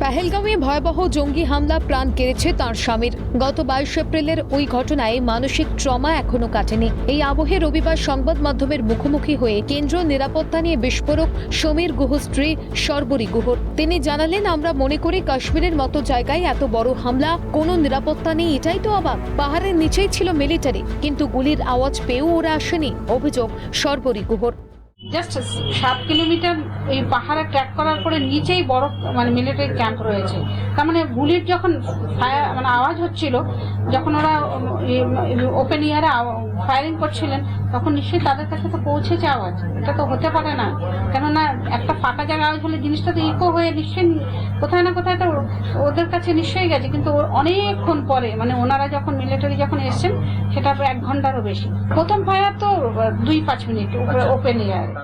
পেহেলগাঁওয়ে ভয়াবহ জঙ্গি হামলা, প্রাণ কেড়েছে তার স্বামীর। গত বাইশ এপ্রিলের ওই ঘটনায় মানসিক ট্রমা এখনও কাটেনি। এই আবহে রবিবার সংবাদ মাধ্যমের মুখোমুখি হয়ে কেন্দ্র নিরাপত্তা নিয়ে বিস্ফোরক সমীর গুহ স্ত্রী সর্বরী গুহর তিনি জানালেন, আমরা মনে করি কাশ্মীরের মতো জায়গায় এত বড় হামলা, কোনো নিরাপত্তা নেই, এটাই তো অবাক। পাহাড়ের নিচেই ছিল মিলিটারি, কিন্তু গুলির আওয়াজ পেয়েও ওরা আসেনি, অভিযোগ সর্বরী গুহর। জাস্ট সাত কিলোমিটার এই পাহাড়ে ট্র্যাক করার পরে নিচেই বড় মানে মিলিটারি ক্যাম্প রয়েছে। তার মানে গুলির যখন ফায়ার মানে আওয়াজ হচ্ছিল, যখন ওরা ওপেন ইয়ারে ফায়ারিং করছিলেন, তখন নিশ্চয়ই তাদের কাছে তো পৌঁছেছে আওয়াজ। এটা তো হতে পারে না। কেননা একটা ফাঁকা জায়গা আওয়াজ হলে জিনিসটা তো ইকো হয়ে নিশ্চয়ই কোথায় না কোথায় তো ওদের কাছে নিশ্চয়ই গেছে। কিন্তু অনেকক্ষণ পরে মানে ওনারা যখন মিলিটারি যখন এসছেন, সেটা এক ঘন্টারও বেশি। প্রথম ফায়ার তো দুই পাঁচ মিনিট ওপেন ইয়ারে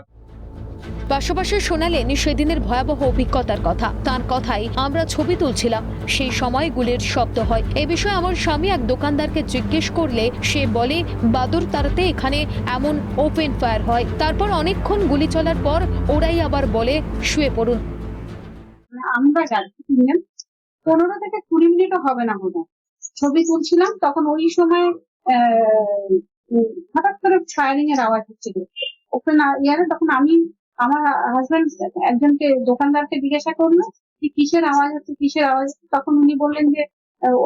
পাশাপাশি শোনালেন সেদিনের ভয়াবহ অভিজ্ঞতার কথা। তার কথাই আমরা ছবি তুলছিলাম। সেই সময় গুলির শব্দ হয়। এ বিষয়ে আমার স্বামী এক দোকানদারকে জিজ্ঞেস করলে সে বলে, বাদুর তারাতে এখানে এমন ওপেন ফায়ার হয়। তারপর অনেকক্ষণ গুলি চলার পর ওরাই আবার বলে, শুয়ে পড়ুন। আমরা তিনজন পনেরো থেকে কুড়ি মিনিটও হবে না বোধ ছবি তুলছিলাম, তখন ওই সময় হঠাৎ করে ফায়ারিং এর আওয়াজ হচ্ছিল। ওপেন ইয়ারে তখন আমি আমার হাজবেন্ড একজনকে দোকানদারকে জিজ্ঞাসা করল যে কিসের আওয়াজ হচ্ছে, কিসের আওয়াজ? তখন উনি বললেন যে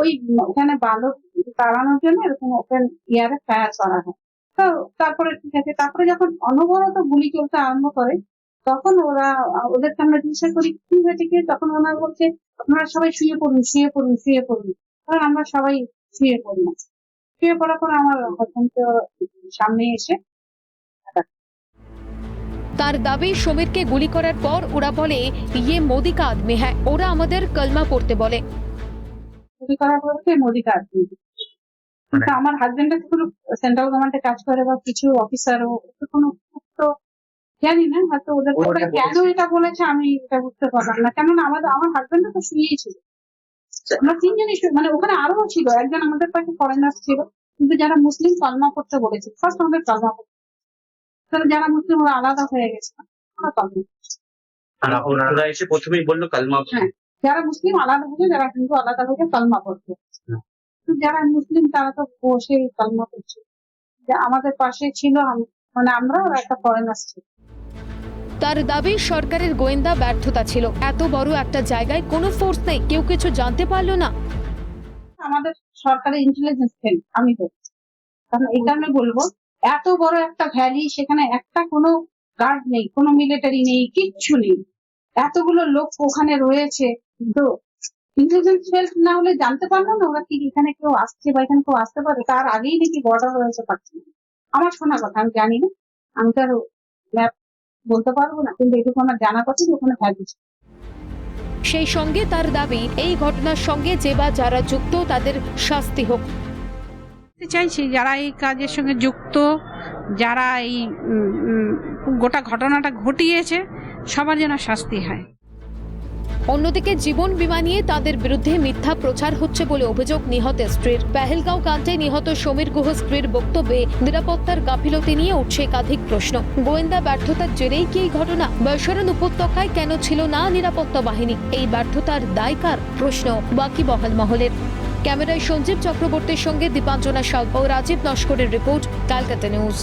ওই ওখানে বালক তাড়ানোর জন্য এরকম ওপেন ইয়ারে ফায়ার করা হয় তো তারপরে ঠিক আছে, তারপরে যখন অনবরত গুলি চলতে আরম্ভ করে, তখন ওরা ওদেরকে আমরা জিজ্ঞাসা করি, কি হয়েছে কি? তখন ওনারা বলছে, আপনারা সবাই শুয়ে পড়ুন শুয়ে পড়ুন শুয়ে পড়ুন। তখন আমরা সবাই শুয়ে পড়লাম। শুয়ে পড়ার পর আমার হাজবেন্ড সামনে এসে তার দাবি সমীরকে গুলি করার পর ওরা বলে ইয়ে মোদি কা আদমি হ্যাঁ ওরা আমাদের কলমা পড়তে বলে। গুলি করার পর মোদি কার্ড কিন্তু আমার হাজবেন্ড কোনো সেন্ট্রাল গভর্নমেন্টে কাজ করে বা কিছু অফিসারও কোনো তো জানি না হয়তো ওদের কেন এটা বলেছে আমি এটা বুঝতে পারলাম না। কেননা আমাদের আমার হাজবেন্ড তো শুয়েই ছিল। আমরা তিনজনই মানে ওখানে আরও ছিল। একজন আমাদের পাশে ফরেনার ছিল। কিন্তু যারা মুসলিম কলমা করতে বলেছে ফার্স্ট আমাদের কলমা করতে যারা মুসলিম ওরা আলাদা হয়ে গেছে। ওরা। ওনারা এসে প্রথমেই বলল কালমা হ্যাঁ। যারা মুসলিম আলাদা হয়েছে যারা হিন্দু আলাদা হয়েছে কালমা করছে যারা মুসলিম তারা তো বসে কালমা করছে আমাদের পাশে ছিল মানে আমরা একটা ফরেনার ছিল। তার দাবি সরকারের গোয়েন্দা ব্যর্থতা ছিল। এত বড় একটা জায়গায় কোনো ফোর্স নেই কেউ কিছু জানতে পারল না। আমাদের সরকারের ইন্টেলিজেন্স ফেল আমি তো কারণ এই কারণে বলব এত বড় একটা ভ্যালি, সেখানে একটা কোনো গার্ড নেই, কোনো মিলিটারি নেই, কিচ্ছু নেই। এতগুলো লোক ওখানে রয়েছে। তো ইন্টেলিজেন্স ফেল না হলে জানতে পারল না ওরা কি এখানে কেউ আসছে বা এখানে কেউ আসতে পারে? তার আগেই নাকি বর্ডার রয়েছে পাচ্ছি আমার শোনা কথা, আমি জানি না। আমি তো ম্যাপ বলতে পারব না, কিন্তু এটুকু আমার জানা কথা ওখানে ভ্যালি। সেই সঙ্গে তার দাবি, এই ঘটনার সঙ্গে যে বা যারা যুক্ত, তাদের শাস্তি হোক। বলতে চাইছি, যারা এই কাজের সঙ্গে যুক্ত, যারা এই গোটা ঘটনাটা ঘটিয়েছে, সবার যেন শাস্তি হয়। অন্যদিকে জীবন বিমা নিয়ে তাদের বিরুদ্ধে মিথ্যা প্রচার হচ্ছে বলে অভিযোগ নিহতের স্ত্রীর। পেহেলগাঁও কাণ্ডে নিহত সমীর গুহ স্ত্রীর বক্তব্যে নিরাপত্তার গাফিলতি নিয়ে উঠছে একাধিক প্রশ্ন। গোয়েন্দা ব্যর্থতার জেরেই কি এই ঘটনা? বৈশরণ উপত্যকায় কেন ছিল না নিরাপত্তা বাহিনী? এই ব্যর্থতার দায়কার প্রশ্ন বাকি বহাল মহলের ক্যামেরায় সঞ্জীব চক্রবর্তীর সঙ্গে দীপাঞ্জনা সালপা ও রাজীব নস্করের রিপোর্ট কালকাতা নিউজ।